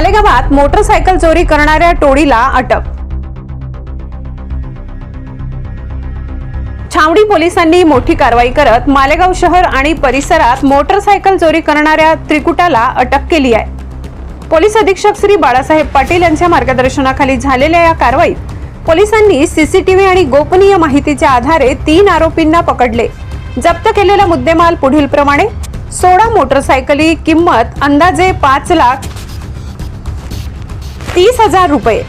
मालेगावात motorcycle चोरी करणाऱ्या टोळीला अटक. छावणी पोलिसांनी मोठी कारवाई करत मालेगाव शहर आणि परिसरात मोटरसायकल चोरी करणाऱ्या त्रिकुटाला अटक केली आहे. पोलीस अधीक्षक श्री बाळासाहेब पाटील यांच्या मार्गदर्शनाखाली झालेल्या या कारवाईत पोलिसांनी सीसीटीव्ही आणि गोपनीय माहितीच्या आधारे तीन आरोपींना पकडले. जप्त केलेला मुद्देमाल पुढील प्रमाणे सोळा मोटरसायकली किंमत अंदाजे पाच लाख तीस हजार रुपये.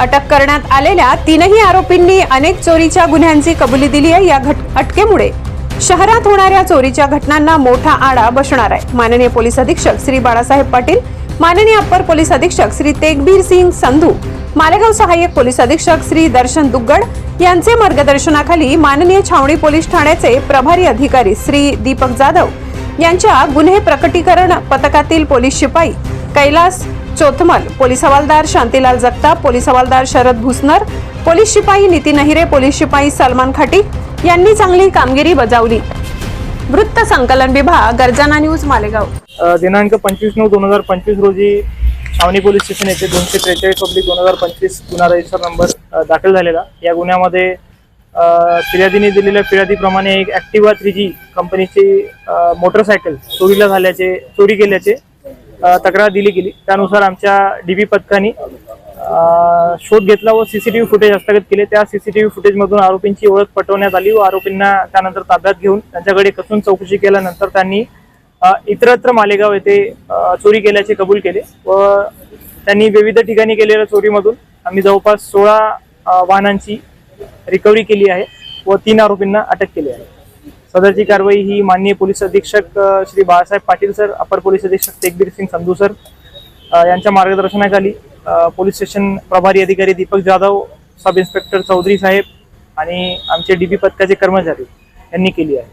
अटक करण्यात आलेल्या तीनही आरोपींनी अनेक चोरीच्या गुन्ह्यांची कबुली दिली आहे या घट अटकेमुळे. शहरात होणाऱ्या चोरीच्या घटनांना मोठा आळा बसणार आहे. माननीय पोलीस अधीक्षक श्री बाळासाहेब पाटील माननीय अप्पर पोलीस अधीक्षक श्री तेगबीर सिंग संधू मालेगाव सहाय्यक पोलीस अधीक्षक श्री दर्शन दुग्गड यांचे मार्गदर्शनाखाली माननीय छावणी पोलीस ठाण्याचे प्रभारी अधिकारी श्री दीपक जाधव यांच्या गुन्हे प्रकटीकरण पथकातील पोलीस शिपाई कैलास चोथमल पोलीस हवालदार शांतीलाल जगताप पोलीस हवालदार शरद भुसनर पोलीस शिपाई नितीन अहिरे पोलीस शिपाई सलमान खाटी यांनी चांगली कामगिरी बजावली. वृत्त संकलन विभाग गर्जना न्यूज मालेगाव. दिनांक पंचवीस नऊ दोन हजार पंचवीस रोजी छावणी पोलीस स्टेशन येथे दोनशे त्रेचाळीस पब्लिक दोन हजार पंचवीस गुन्हा रजिस्टर नंबर दाखल झालेला. या गुन्ह्यामध्ये फिर्यादीने दिलेल्या फिर्यादीप्रमाणे एक ॲक्टिवा थ्री जी कंपनीची मोटरसायकल चोरीला झाल्याचे चोरी केल्याचे तक्रार दिली गेली. त्यानुसार आमच्या डीबी पथकाने शोध घेतला व सीसीटीव्ही फुटेज हस्तगत केले. त्या सीसीटीव्ही फुटेजमधून आरोपींची ओळख पटवण्यात आली व आरोपींना त्यानंतर ताब्यात घेऊन त्यांच्याकडे कसून चौकशी केल्यानंतर त्यांनी इतरत्र मालेगाव येथे चोरी केल्याचे कबूल केले व त्यांनी विविध ठिकाणी केलेल्या चोरीमधून आम्ही जवळपास सोळा वाहनांची रिकव्हरी केली आहे व तीन आरोपींना अटक केली आहे. सदरची कारवाई ही माननीय पोलीस अधीक्षक श्री बाळासाहेब पाटील सर अपर पोलीस अधीक्षक तेगबीर सिंग संधू सर यांच्या मार्गदर्शनाखाली पोलीस स्टेशन प्रभारी अधिकारी दीपक जाधव सब इन्स्पेक्टर चौधरी साहेब आणि आमचे डीबी पथकाचे कर्मचारी यांनी केली आहे.